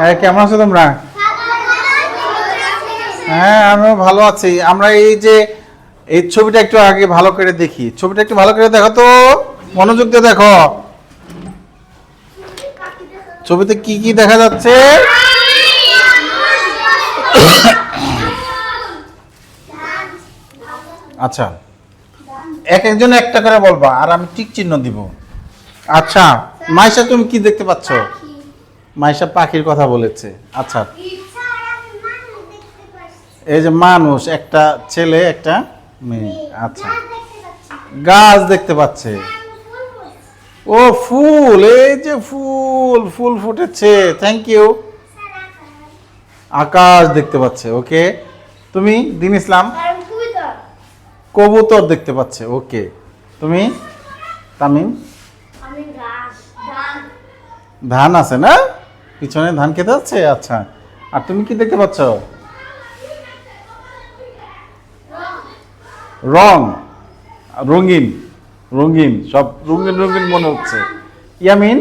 হ্যাঁ কেমন আছো তোমরা? হ্যাঁ আমিও ভালো আছি। আমরা এই যে, এই ছবিটা একটু আগে ভালো করে দেখি। ছবিটা একটু ভালো করে দেখো তো। মনোযোগ দিয়ে দেখো। ছবিতে কি কি দেখা যাচ্ছে? আচ্ছা। এক একজন একটা করে বলবা, আর আমি টিক চিহ্ন দিব। আচ্ছা মাইশা, তুমি কি দেখতে পাচ্ছ? মাইশা পাখির কথা বলেছে। আচ্ছা। এই যে মানুষ একটা ছেলে একটা মেয়ে। আচ্ছা। গাছ দেখতে পাচ্ছে। ও ফুল! এই যে ফুল! ফুল ফুটেছে। Thank you Akash. দেখতে পাচ্ছে ওকে তুমি দিন ইসলাম? কবুতর। দেখতে পাচ্ছে ওকে তুমি তামিম? ধান আছে না? পিছনে ধান খেতে হচ্ছে? আচ্ছা। আর তুমি কি দেখতে পাচ্ছ? রং। রঙিন। রঙিন। সব রঙিন রঙিন মনে হচ্ছে। ইয়ামিন?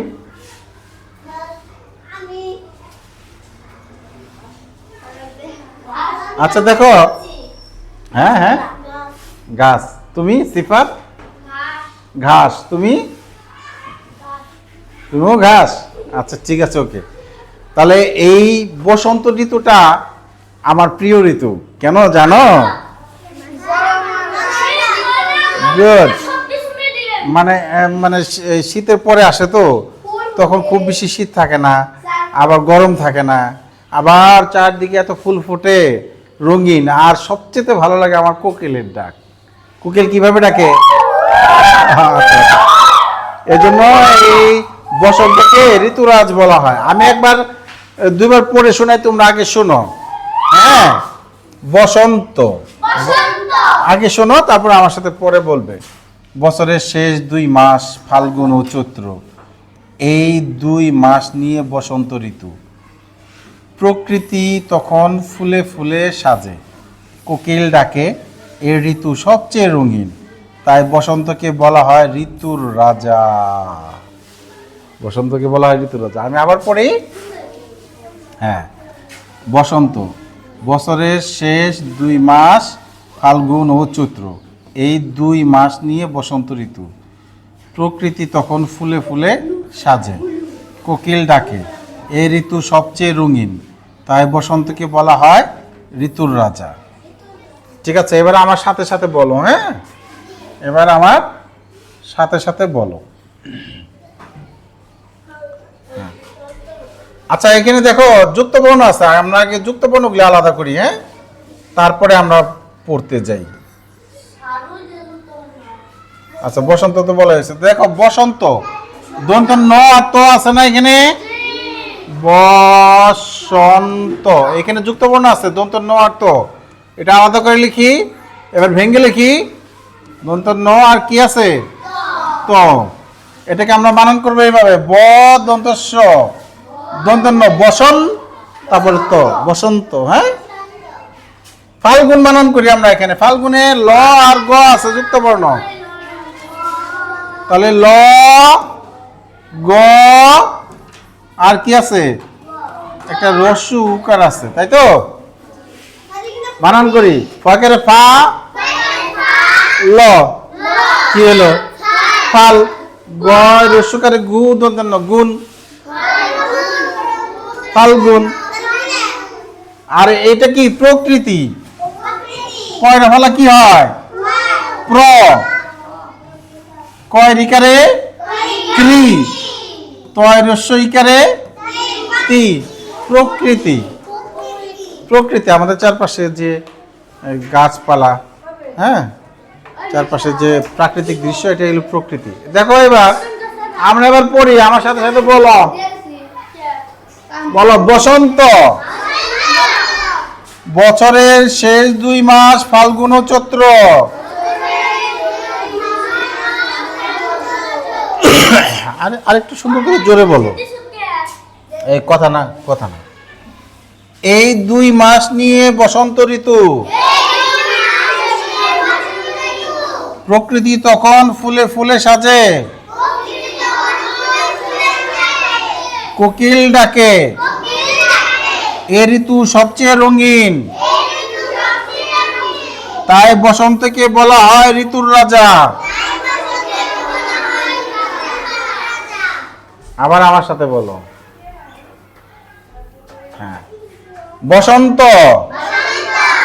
আচ্ছা দেখো। হ্যাঁ হ্যাঁ। গাছ। তুমি? সিফাত? ঘাস। তুমি? তুমিও ঘাস? আচ্ছা ঠিক আছে, ওকে। তাহলে এই বসন্ত ঋতুটা আমার প্রিয় ঋতু কেন জানো. মানে মানে শীতের পরে আসে তো, তখন খুব বেশি শীত থাকে না, আবার গরম থাকে না, আবার চারদিকে এত ফুল ফোটে, রঙিন, আর সবচেয়ে ভালো লাগে আমার কোকিলের ডাক কোকিল কীভাবে ডাকে। এজন্য এই বসন্তকে ঋতুরাজ বলা হয় আমি একবার দুইবার পড়ে শোনাই তোমরা আগে শোনো। হ্যাঁ? বসন্ত। আগে শোনো তারপর আমার সাথে পরে বলবে। বছরের শেষ দুই মাস ফাল্গুন ও চৈত্র। এই দুই মাস নিয়ে বসন্ত ঋতু। প্রকৃতি তখন ফুলে ফুলে সাজে। কোকিল ডাকে এ ঋতু সবচেয়ে রঙিন। তাই বসন্তকে বলা হয় ঋতুর রাজা। বসন্তকে বলা হয় ঋতুর রাজা। আমি আবার পড়ি? হ্যাঁ। বসন্ত, বছরের শেষ দুই মাস ফাল্গুন ও চৈত্র। এই দুই মাস নিয়ে বসন্ত ঋতু। প্রকৃতি তখন ফুলে ফুলে সাজে, কোকিল ডাকে। এই ঋতু সবচেয়ে রঙিন, তাই বসন্তকে বলা হয় ঋতুর রাজা। ঠিক আছে, এবার আমার সাথে সাথে বলো হ্যাঁ? এবার আমার সাথে সাথে বলো। আচ্ছা এখানে দেখো যুক্ত বর্ণ আছে, আমরা আগে যুক্ত বর্ণগুলি আলাদা করি হ্যাঁ? তারপরে আমরা পড়তে যাই। আচ্ছা বসন্ত তো বলা হয়েছে। দেখো, বসন্ত। দন্ত ন তো আছে না এখানে? বসন্ত। এখানে যুক্ত বর্ণ আছে দন্ত ন আর তো এটা আলাদা করে লিখি। এবার ভেঙ্গে লিখি। দন্ত ন আর কি আছে? তো। এটাকে আমরা বানান করব এইভাবে। ব দন্ত স দন্ত ন বসন তারপরে তো বসন্ত হ্যাঁ? ফাল্গুন বানান করি আমরা এখানে। ফাল্গুনে ল আর গ আছে যুক্ত বর্ণ তাহলে ল গ আর কি আছে? একটা রস্যু উকার আছে তাই তো? বানান করি। ফকের ফা ল। কি হলো? ফাল গ রস্যুকারে গু দন্তন্য গুণ। ফাল্গুন। আর, এটা কি প্রকৃতি? কয়টা ফালা কি হয়? প্র। কয় রিকারে? ক্রি তয় রস্য ইকারে? তি। প্রকৃতি। প্রকৃতি, আমাদের চারপাশে যে গাছপালা হ্যাঁ? চারপাশে যে প্রাকৃতিক দৃশ্য, এটা হলো প্রকৃতি। দেখো এবার, আমরা এবার পড়ি, আমার সাথে সাথে বলো। বলো, বসন্ত। বছরের শেষ দুই মাস ফাল্গুন ও চৈত্র। আরে, আরেকটু সুন্দর করে জোরে বলো। এই, কথা না কথা না। এই দুই মাস নিয়ে বসন্ত ঋতু। প্রকৃতি তখন ফুলে ফুলে সাজে। কোকিল ডাকে। এ ঋতু সবচেয়ে রঙিন। তাই বসন্তকে বলা হয় ঋতুর রাজা। আবার আমার সাথে বলো। হ্যাঁ। বসন্ত।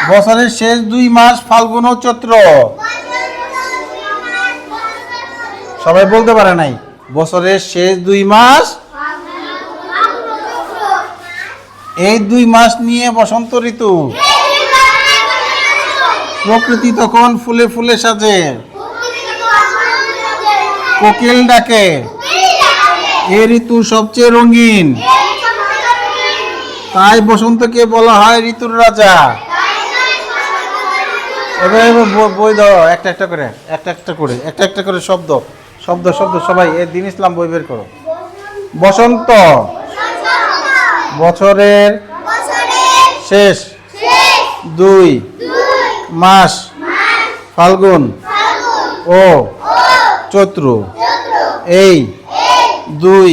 বছরের শেষ দুই মাস ফাল্গুন ও চৈত্র। সবাই বলতে পারে নাই, বছরের শেষ দুই মাস এই দুই মাস নিয়ে বসন্ত ঋতু। প্রকৃতি তখন ফুলে ফুলে সাজে। কোকিল ডাকে। এ ঋতু সবচেয়ে রঙিন। তাই বসন্তকে বলা হয় ঋতুর রাজা। বই দাও, একটা একটা করে, একটা একটা করে, একটা একটা করে শব্দ শব্দ শব্দ, সবাই এ দিন ইসলাম বই বের করো। বসন্ত। বছরের শেষ দুই মাস ফাল্গুন ও চৈত্র। এই দুই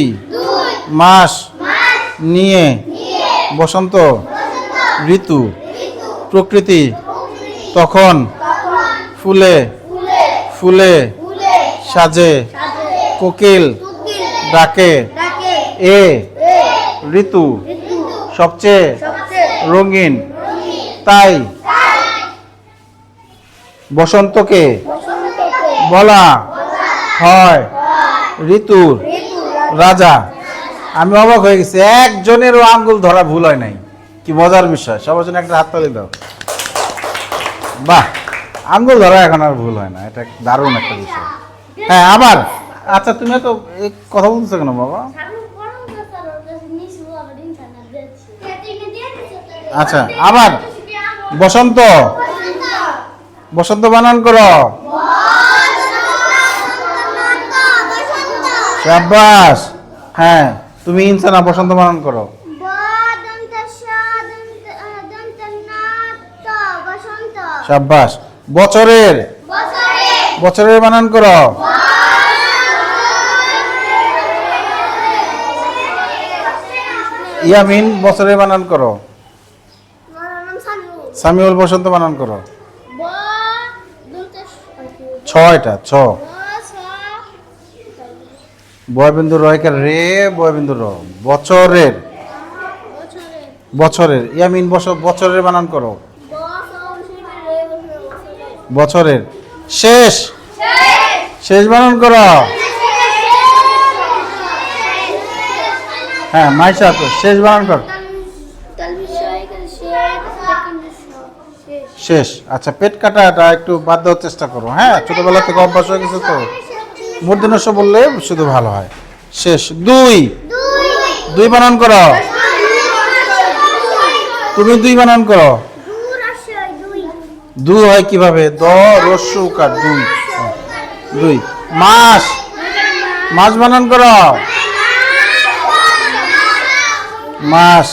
মাস নিয়ে বসন্ত ঋতু প্রকৃতি তখন ফুলে ফুলে সাজে, কোকিল ডাকে। এ ঋতু সবচেয়ে রঙিন। তাই বসন্তকে বলা হয় ঋতুর রাজা। আমি অবাক হয়ে গেছি একজনেরও আঙ্গুল ধরা ভুল হয় নাই। কি মজার বিষয় সবার জন্য একটা হাততালি দাও। বাহ আঙ্গুল ধরা এখন আর ভুল হয় না এটা দারুণ একটা বিষয়। হ্যাঁ আবার আচ্ছা তুমি তো কথা বলতেছো কেন বাবা? আচ্ছা আবার। বসন্ত। বসন্ত বানান করো। শাবাস হ্যাঁ তুমি ইনসানা, বসন্ত বানান করো। শাবাস বছরের। বছরের বানান করো। ইয়ামিন, বছরের বানান করো। সামিউল বসন্ত বানান করো। ছয়টা ছ। বয়বিন্দু রয়কে রে বয়বিন্দু র। বছরের। বছরের। ইয়ামিন বছর বছরের বানান করো। বছরের। শেষ। শেষ বানান করো। হ্যাঁ মাইশা শেষ বানান কর। শেষ। আচ্ছা পেট কাটাটা একটু বাদ দেওয়ার চেষ্টা করো হ্যাঁ? ছোটবেলা থেকে অভ্যাস হয়ে গেছে তো? মূর্ধনস্য বললে শুধু ভালো হয়। শেষ। দুই। দুই বানান করো। তুমি দুই বানান করো। দুই হয় কীভাবে? দ রস্যু কার দুই। দুই। মাস মাস বানান করো। মাস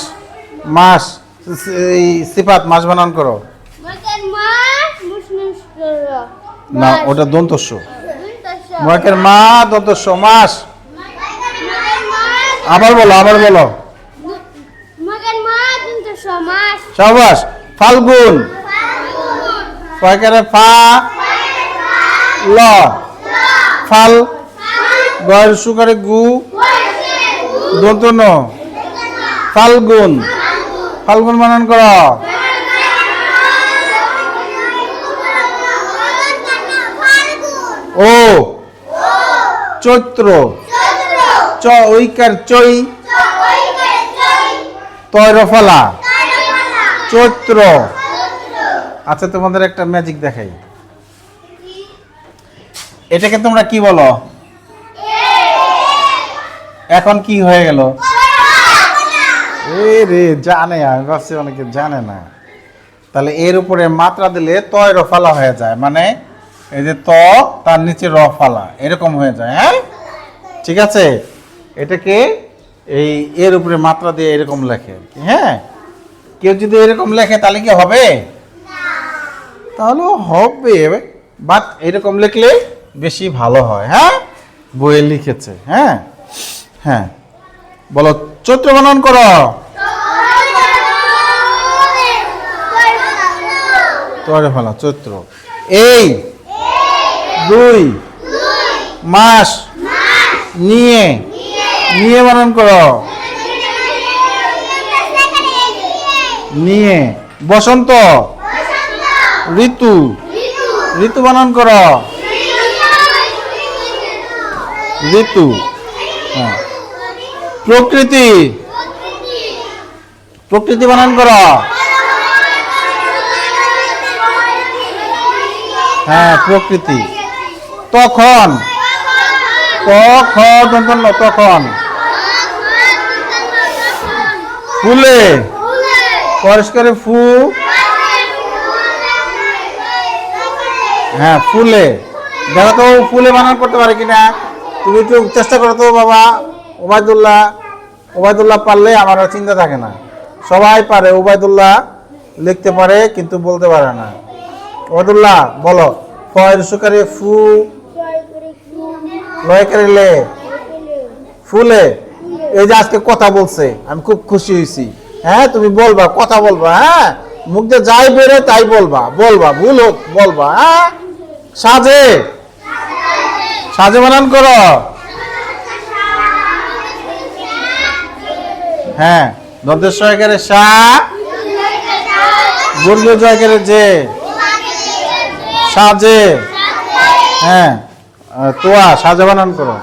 মাস এই সিপাত মাস বানান করো। না ওটা দন্তস্য। ময়কের মা দন্তস্য মাস আবার বলো আবার বলো। সাবাস ফাল্গুন। পয়কারে ফা ল। ফাল গয়ের সুকারে গু। দন্ত ন ফাল্গুন। ফাল্গুন বানান কর। ও, চৈত্র। চ, ঐকার চৈ। তৈরফলা চৈত্র। আচ্ছা তোমাদের একটা ম্যাজিক দেখাই। এটাকে তোমরা কি বলো? এখন কি হয়ে গেল? এ রে, জানে, আমি ভাবছি অনেকে জানে না। তাহলে এর উপরে মাত্রা দিলে তয় রফালা হয়ে যায় মানে এই যে ত, তার নিচে রফালা, এরকম হয়ে যায় হ্যাঁ? ঠিক আছে? এটাকে এই এর উপরে মাত্রা দিয়ে এরকম লেখে হ্যাঁ? কেউ যদি এরকম লেখে, তাহলে কি হবে? তাহলে হবে বাট এরকম লিখলে বেশি ভালো হয় হ্যাঁ? বইয়ে লিখেছে হ্যাঁ? হ্যাঁ। বলো, চৈত্র গণন করো। ফেলা চৈত্র। এই দুই মাস নিয়ে নিয়ে বানান করো। নিয়ে বসন্ত ঋতু ঋতু বানান করো। ঋতু হ্যাঁ। প্রকৃতি। প্রকৃতি বানান করো। হ্যাঁ প্রকৃতি। তখন। ক খ দন্তন ন, তখন। ফুলে। পরিষ্কারে ফু হ্যাঁ ফুলে। দেখো তো ফুলে বানান করতে পারে কিনা? তুমি একটু চেষ্টা করো তো বাবা। ওবায়দুল্লাহ। ওবায়দুল্লাহ পারলে আমার চিন্তা থাকে না। সবাই পারে ওবায়দুল্লাহ লিখতে পারে কিন্তু বলতে পারে না। ওবায়দুল্লাহ বলো, ফয়ের সুকারে ফু, লয় করে লে, ফুলে। এই যে আজকে কথা বলছে, আমি খুব খুশি হয়েছি। হ্যাঁ তুমি বলবা, কথা বলবা হ্যাঁ? মুখ দিয়ে যাই বেরো, তাই বলবা বলবা, ভুল হোক, বলবা হ্যাঁ? সাজে সাজে বানান করো। হ্যাঁ দন্তের সহকারে সা বর্গ জয়কারে যে সাজে হ্যাঁ তোয়া সাজে বানান করো।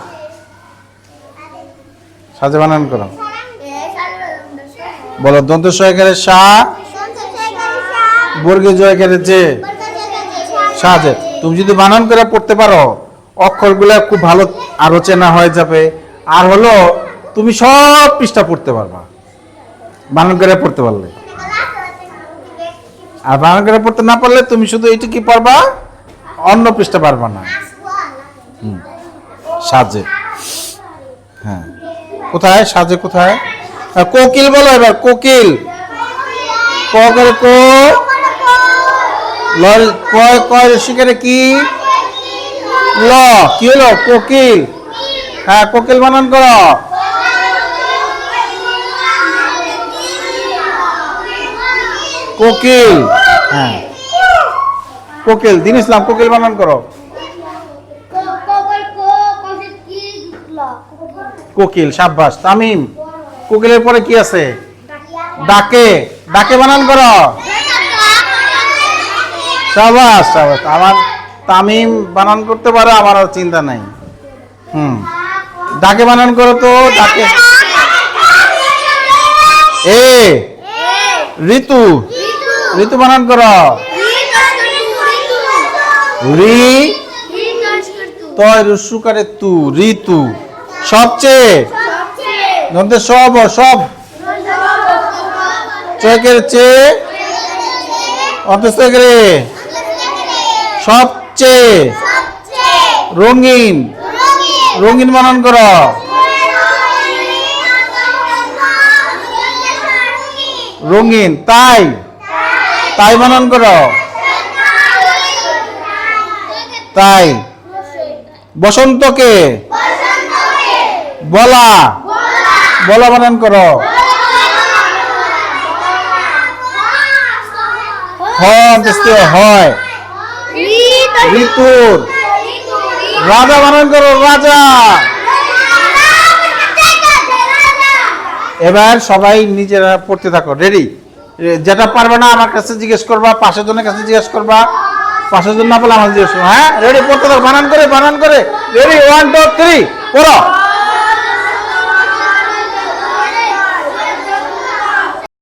সাজে বানান করো। বলো দন্ত সহকারে সা বর্গে জয়কারে যে সাজে তুমি যদি বানান করে পড়তে পারো, অক্ষরগুলো খুব ভালো আরও চেনা হয়ে যাবে। আর হলো তুমি সব পৃষ্ঠা পড়তে পারবা। বানান করে পড়তে পারলে। আর বানান করে পড়তে না পারলে তুমি শুধু এইটা কি পারবা অন্য পৃষ্ঠা পারবা না। সাজে। হ্যাঁ। কোথায়? সাজে কোথায়? কোকিল বলো এবার, কোকিল। করে কো। কয় কয় শিকারে কি? ল। কি হলো? কোকিল। হ্যাঁ কোকিল বানান করো। কোকিল। হ্যাঁ। কোকিল দিন ইসলাম কোকিল বানান করো। কোকিল সাব্বাস তামিম। কোকিলের পরে কি আছে? ডাকে। ডাকে বানান করো। সাবাস সাবাস আমার তামিম বানান করতে পারে আমার আর চিন্তা নাই। হুম। ডাকে বানান করো তো ডাকে। এ ঋতু। ঋতু বানান করো। রি তয় রুসুকারে তু, ঋতু। সবচেয়ে সব সব। সবচেয়ে রঙিন। রঙিন বানান করো। রঙিন, তাই। তাই বানান করো। তাই। বসন্তকে বলা। বলা বানান করো। হয় ঋতুর। রাজা বানান করো, রাজা। এবার সবাই নিজেরা পড়তে থাকো, রেডি? যেটা পারবে না আমার কাছে জিজ্ঞেস করবা, পাশের জনের কাছে জিজ্ঞেস করবা, পাশের জন্য না পেলে আমার জিজ্ঞেস করবা হ্যাঁ? রেডি পড়তে বানান করে বানান করে। রেডি ওয়ান টু থ্রি পড়ো।